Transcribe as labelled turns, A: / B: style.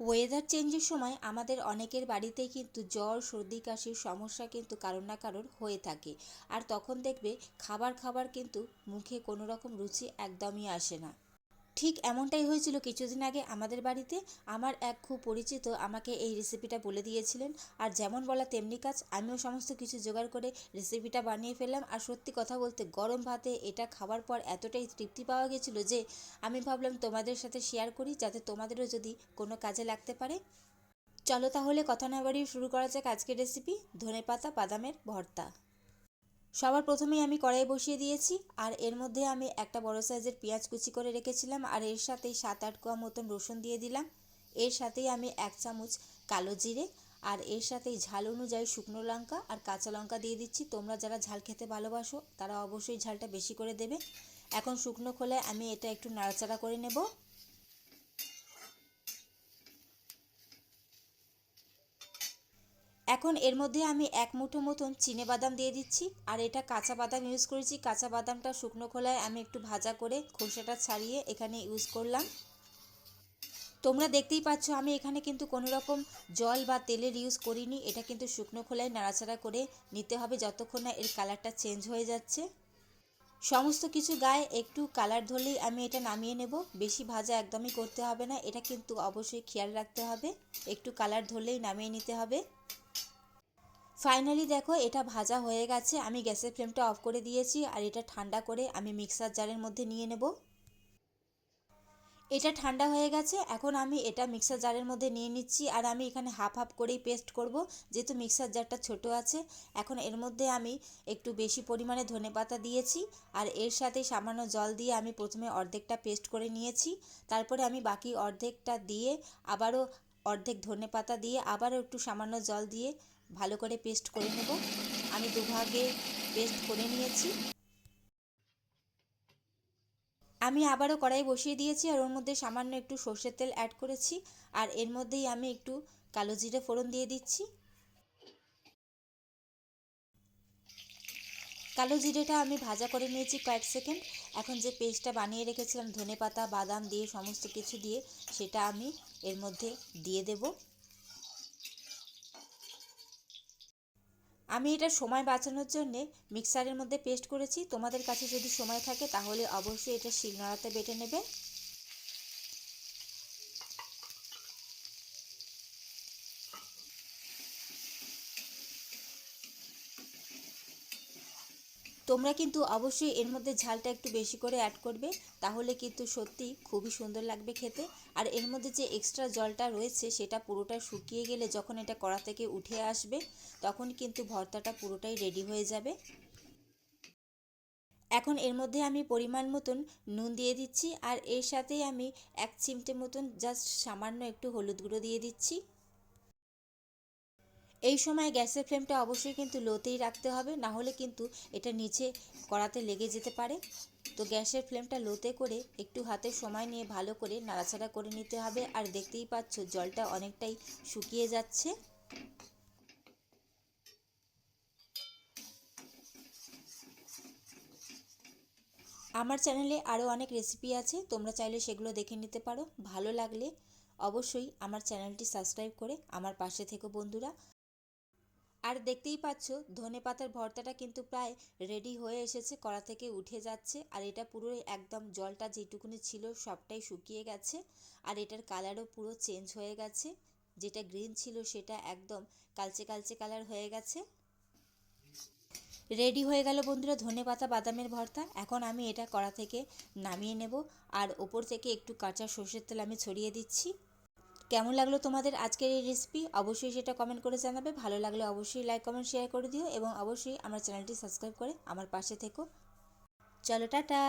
A: Weather চেঞ্জের সময় আমাদের অনেকের বাড়িতেই কিন্তু জ্বর, সর্দি, কাশির সমস্যা কিন্তু কারোর না কারোর হয়ে থাকে। আর তখন দেখবে খাবার খাবার কিন্তু মুখে কোনো রকম রুচি একদমই আসে না। ঠিক এমনটাই হয়েছিল কিছুদিন আগে আমাদের বাড়িতে। আমার এক খুব পরিচিত আমাকে এই রেসিপিটা বলে দিয়েছিলেন। আর যেমন বলা তেমনি কাজ, আমিও সমস্ত কিছু জোগাড় করে রেসিপিটা বানিয়ে ফেললাম। আর সত্যি কথা বলতে গরম ভাতে এটা খাওয়ার পর এতটাই তৃপ্তি পাওয়া গেছিল যে, আমি ভাবলাম তোমাদের সাথে শেয়ার করি যাতে তোমাদেরও যদি কোনো কাজে লাগতে পারে। চলো তাহলে কথা না বাড়িয়ে শুরু করা যাক আজকের রেসিপি ধনেপাতা, বাদামের ভর্তা। সবার প্রথমেই আমি কড়াই বসিয়ে দিয়েছি, আর এর মধ্যে আমি একটা বড় সাইজের পেঁয়াজ কুচি করে রেখেছিলাম, আর এর সাথেই সাত আট কোয়া মতন রসুন দিয়ে দিলাম। এর সাথেই আমি এক চামচ কালো জিরে, আর এর সাথেই ঝাল অনুযায়ী শুকনো লঙ্কা আর কাঁচা লঙ্কা দিয়ে দিচ্ছি। তোমরা যারা ঝাল খেতে ভালোবাসো, তারা অবশ্যই ঝালটা বেশি করে দেবে। এখন শুকনো খোলায় আমি এটা একটু নাড়াচাড়া করে নেব। এখন এর মধ্যে আমি এক মুঠো মতন চিনে বাদাম দিয়ে দিচ্ছি। আর এটা কাঁচা বাদাম ইউজ করেছি। কাঁচা বাদামটা শুকনো খোলায় আমি একটু ভাজা করে খোসাটা ছাড়িয়ে এখানে ইউজ করলাম। তোমরা দেখতেই পাচ্ছ, আমি এখানে কিন্তু কোনো রকম জল বা তেলের ইউজ করিনি। এটা কিন্তু শুকনো খোলায় নাড়াচাড়া করে নিতে হবে যতক্ষণ না এর কালারটা চেঞ্জ হয়ে যাচ্ছে। সমস্ত কিছু গায়ে একটু কালার ধরলেই আমি এটা নামিয়ে নেব। বেশি ভাজা একদমই করতে হবে না। এটা কিন্তু অবশ্যই খেয়াল রাখতে হবে। একটু কালার ধরলেই নামিয়ে নিতে হবে। ফাইনালি দেখো, এটা ভাজা হয়ে গেছে। আমি গ্যাসের ফ্লেমটা অফ করে দিয়েছি আর এটা ঠান্ডা করে আমি মিক্সার জারের মধ্যে নিয়ে নেব। এটা ঠান্ডা হয়ে গেছে, এখন আমি এটা মিক্সার জারের মধ্যে নিয়ে নিচ্ছি আর আমি এখানে হাফ হাফ করেই পেস্ট করব, যেহেতু মিক্সার জারটা ছোট আছে। এখন এর মধ্যে আমি একটু বেশি পরিমাণে ধনে পাতা দিয়েছি আর এর সাথে সামান্য জল দিয়ে আমি প্রথমে অর্ধেকটা পেস্ট করে নিয়েছি। তারপরে আমি বাকি অর্ধেকটা দিয়ে আবারও অর্ধেক ধনে পাতা দিয়ে আবারও একটু সামান্য জল দিয়ে ভালো করে পেস্ট করে নেব। আমি দুভাগে পেস্ট করে নিয়েছি। আমি আবারও কড়াই বসিয়ে দিয়েছি আর ওর মধ্যে সামান্য একটু সর্ষের তেল অ্যাড করেছি আর এর মধ্যেই আমি একটু কালো জিরে ফোড়ন দিয়ে দিচ্ছি। কালো জিরেটা আমি ভাজা করে নিয়েছি কয়েক সেকেন্ড। এখন যে পেস্টটা বানিয়ে রেখেছিলাম ধনে পাতা বাদাম দিয়ে সমস্ত কিছু দিয়ে, সেটা আমি এর মধ্যে দিয়ে দেবো। আমি এটা সময় বাঁচানোর জন্যে মিক্সারের মধ্যে পেস্ট করেছি। তোমাদের কাছে যদি সময় থাকে তাহলে অবশ্যই এটা শিলনোড়াতে বেটে নেবে। তোমরা কিন্তু অবশ্যই এর মধ্যে ঝালটা একটু বেশি করে অ্যাড করবে, তাহলে কিন্তু সত্যি খুবই সুন্দর লাগবে খেতে। আর এর মধ্যে যে এক্সট্রা জলটা রয়েছে, সেটা পুরোটা শুকিয়ে গেলে যখন এটা কড়া থেকে উঠে আসবে, তখন কিন্তু ভর্তাটা পুরোটাই রেডি হয়ে যাবে। এখন এর মধ্যে আমি পরিমাণ মতন নুন দিয়ে দিচ্ছি, আর এর সাথেই আমি এক চিমটে মতন জাস্ট সামান্য একটু হলুদ গুঁড়ো দিয়ে দিচ্ছি। এই সময় গ্যাসের ফ্লেমটা অবশ্যই কিন্তু লোতেই রাখতে হবে না হলে কিন্তু এটা নিচে কড়াতে লেগে যেতে পারে। তো গ্যাসের ফ্লেমটা লোতে করে একটু হাতে সময় নিয়ে ভালো করে নাড়াচাড়া করে নিতে হবে। আর দেখতেই পাচ্ছ জলটা অনেকটাই শুকিয়ে যাচ্ছে। আমার চ্যানেলে আরও অনেক রেসিপি আছে, তোমরা চাইলে সেগুলো দেখে নিতে পারো। ভালো লাগলে অবশ্যই আমার চ্যানেলটি সাবস্ক্রাইব করে আমার পাশে থেকো বন্ধুরা। আর দেখতেই পাচ্ছ, ধনে পাতার ভর্তাটা কিন্তু প্রায় রেডি হয়ে এসেছে, কড়া থেকে উঠে যাচ্ছে। আর এটা পুরো একদম জলটা যেটুকুনি ছিল সবটাই শুকিয়ে গেছে। আর এটার কালারও পুরো চেঞ্জ হয়ে গেছে। যেটা গ্রিন ছিল সেটা একদম কালচে কালচে কালার হয়ে গেছে। রেডি হয়ে গেল বন্ধুরা ধনে পাতা বাদামের ভর্তা। এখন আমি এটা কড়া থেকে নামিয়ে নেব। আর ওপর থেকে একটু কাঁচা সর্ষের তেল আমি ছড়িয়ে দিচ্ছি। কেমন লাগল তোমাদের আজকের এই রেসিপি অবশ্যই সেটা কমেন্ট করে জানাবে। ভালো লাগলে অবশ্যই লাইক কমেন্ট শেয়ার করে দিও এবং অবশ্যই আমার চ্যানেলটি সাবস্ক্রাইব করে আমার পাশে থেকো। চলো, টাটা!